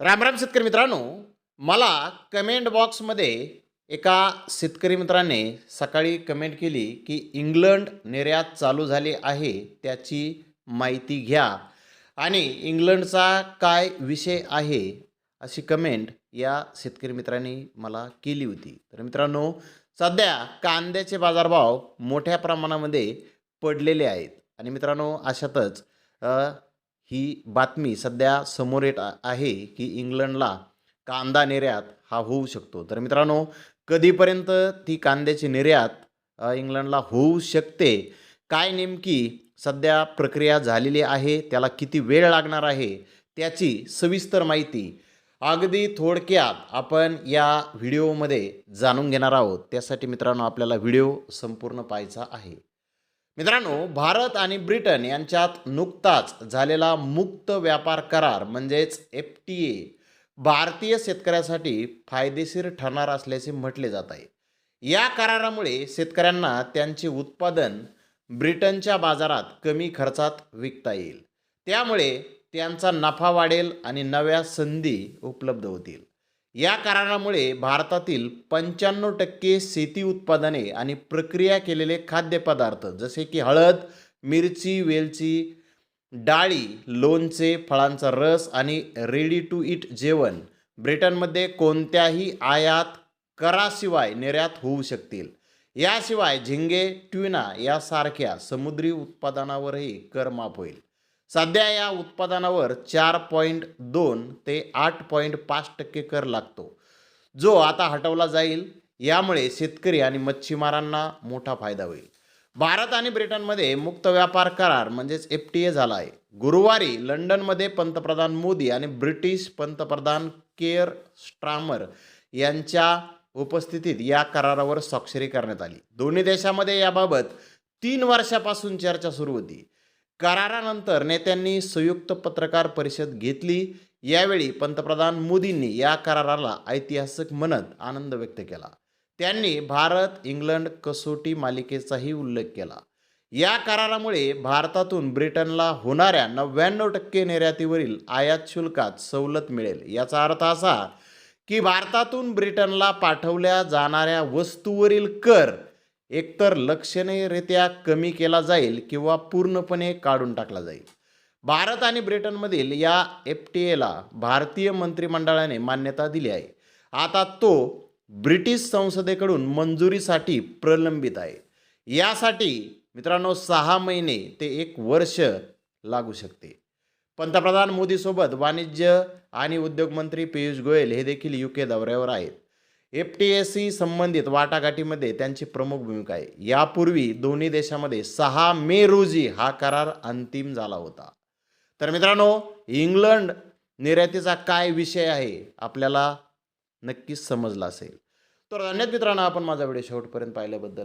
रामराम शेतकरी मित्रांनो मला कमेंट बॉक्समध्ये एका शेतकरी मित्राने सकाळी कमेंट केली की इंग्लंड निर्यात चालू झाली आहे त्याची माहिती घ्या. आणि इंग्लंडचा काय विषय आहे अशी कमेंट या शेतकरी मित्रांनी मला केली होती. तर मित्रांनो सध्या कांद्याचे बाजारभाव मोठ्या प्रमाणामध्ये पडलेले आहेत. आणि मित्रांनो अशातच ही बातमी सध्या समोर येत आहे की इंग्लंडला कांदा निर्यात हा होऊ शकतो. तर मित्रांनो कधीपर्यंत ती कांद्याची निर्यात इंग्लंडला होऊ शकते? काय नेमकी सध्या प्रक्रिया झालेली आहे? त्याला किती वेळ लागणार आहे? त्याची सविस्तर माहिती अगदी थोडक्यात आपण या व्हिडिओमध्ये जाणून घेणार आहोत. त्यासाठी मित्रांनो आपल्याला व्हिडिओ संपूर्ण पाहायचा आहे. मित्रांनो भारत आणि ब्रिटन यांच्यात नुकताच झालेला मुक्त व्यापार करार म्हणजेच एफ टी ए भारतीय शेतकऱ्यासाठी फायदेशीर ठरणार असल्याचे म्हटले जात आहे. या करारामुळे शेतकऱ्यांना त्यांचे उत्पादन ब्रिटनच्या बाजारात कमी खर्चात विकता येईल. त्यामुळे त्यांचा नफा वाढेल आणि नव्या संधी उपलब्ध होतील. या करारामुळे भारतातील पंच्याण्णव टक्के शेती उत्पादने आणि प्रक्रिया केलेले खाद्यपदार्थ जसे की हळद मिरची वेलची डाळी लोणचे फळांचा रस आणि रेडी टू इट जेवण ब्रिटनमध्ये कोणत्याही आयात कराशिवाय निर्यात होऊ शकतील. याशिवाय झिंगे ट्युना यासारख्या समुद्री उत्पादनावरही कर माफ होईल. सध्या या उत्पादनावर चार पॉईंट दोन ते आठ पॉईंट पाच टक्के कर लागतो. जो आता हटवला जाईल यामुळे शेतकरी आणि मच्छीमारांना मोठा फायदा होईल. भारत आणि ब्रिटनमध्ये मुक्त व्यापार करार म्हणजेच एफ टी ए झाला आहे गुरुवारी लंडनमध्ये पंतप्रधान मोदी आणि ब्रिटिश पंतप्रधान केअर स्ट्रामर यांच्या उपस्थितीत या करारावर स्वाक्षरी करण्यात आली. दोन्ही देशामध्ये याबाबत तीन वर्षापासून चर्चा सुरू होती. करारानंतर नेत्यांनी संयुक्त पत्रकार परिषद घेतली. यावेळी पंतप्रधान मोदींनी या कराराला ऐतिहासिक म्हणत आनंद व्यक्त केला. त्यांनी भारत इंग्लंड कसोटी मालिकेचाही उल्लेख केला. या करारामुळे भारतातून ब्रिटनला होणाऱ्या नव्याण्णव टक्के निर्यातीवरील आयात शुल्कात सवलत मिळेल. याचा अर्थ असा की भारतातून ब्रिटनला पाठवल्या जाणाऱ्या वस्तूवरील कर एकतर लक्षणीयरित्या कमी केला जाईल किंवा पूर्णपणे काढून टाकला जाईल. भारत आणि ब्रिटनमधील या एफ टी एला भारतीय मंत्रिमंडळाने मान्यता दिली आहे. आता तो ब्रिटिश संसदेकडून मंजुरीसाठी प्रलंबित आहे. यासाठी मित्रांनो सहा महिने ते एक वर्ष लागू शकते. पंतप्रधान मोदीसोबत वाणिज्य आणि उद्योग मंत्री पियुष गोयल हे देखील यू के दौऱ्यावर आहेत. एफ टी एसशी संबंधित वाटाघाटीमध्ये त्यांची प्रमुख भूमिका आहे. यापूर्वी दोन्ही देशामध्ये सहा मे रोजी हा करार अंतिम झाला होता. तर मित्रांनो इंग्लंड निर्यातीचा काय विषय आहे आपल्याला नक्कीच समजला असेल. तर धन्यवाद मित्रांनो आपण माझा व्हिडिओ शेवटपर्यंत पाहिल्याबद्दल.